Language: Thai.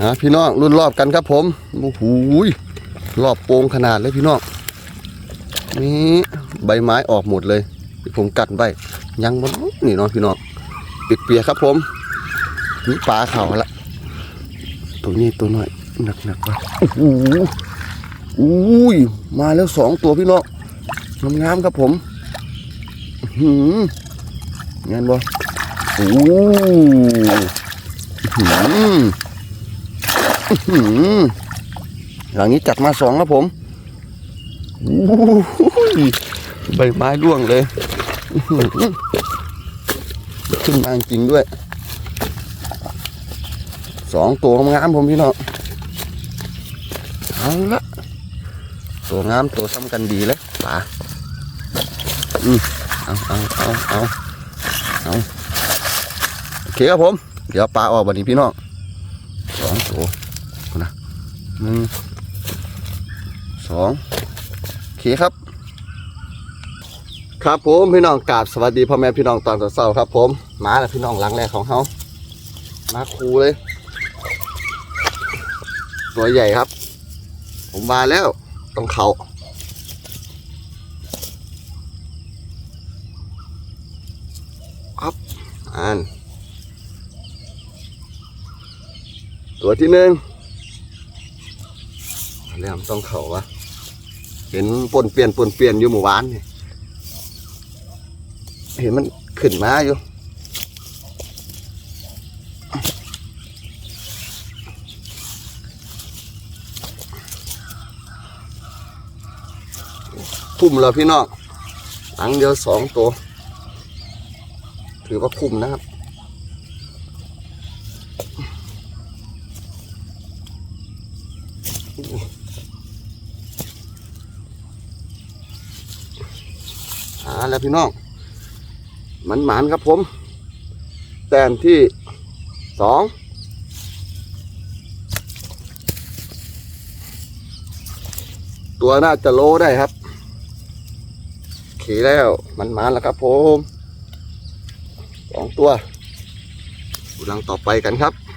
ฮะพี่น้องรุ่นรอบกันครับผมโอ้โหรอบโปงขนาดเลยพี่น้องนี่ใบไม้ออกหมดเลยผมกัดไว้ยังบนนี่เนาะพี่น้องเปียครับผมนี่ปลาเขาละตัวนี้ตัวน้อยหนักๆวะโอ้โหอุ้ยมาแล้วสองตัวพี่น้องงามๆครับผมอื้อหืองานบ่โอ้โหอื้อ หลังนี้จัดมาสองครับผมใบไม้ร่วงเลย ขึ้นมาจริงด้วย สองตัวงามผมพี่น้องเอาละตัวงามตัวซ้ำกันดีเลยป่าอืมเอาเอาเอาเอาเอาโอเคครับผม เดี๋ยวปลาออกวันนี้พี่น้องสองตัว หนึ่งสองโอเคครับ ครับผมพี่น้องกราบสวัสดีพ่อแม่พี่น้องตอนเช้าครับ ผมมาแล้วพี่น้องหลังแรกของเขามาคูเลย ตัวใหญ่ครับ ผมมาแล้วต้องเขาครับอ่านตัวที่หนึ่ง เรื่องต้องเขาวะเห็นปนเปลี่ยนปนเปลี่ยนอยู่หมู่บ้านนี่เห็นมันขึ้นมาอยู่คุ้มแล้วพี่น้องหลังเดียวสองตัว ถือว่าคุ้มนะครับ หาแล้วพี่น้องมันหมานครับผม แต้มที่สองตัวน่าจะโลได้ครับ ขี่แล้วมันหมานแล้วครับผมสองตัวดูลังต่อไปกันครับ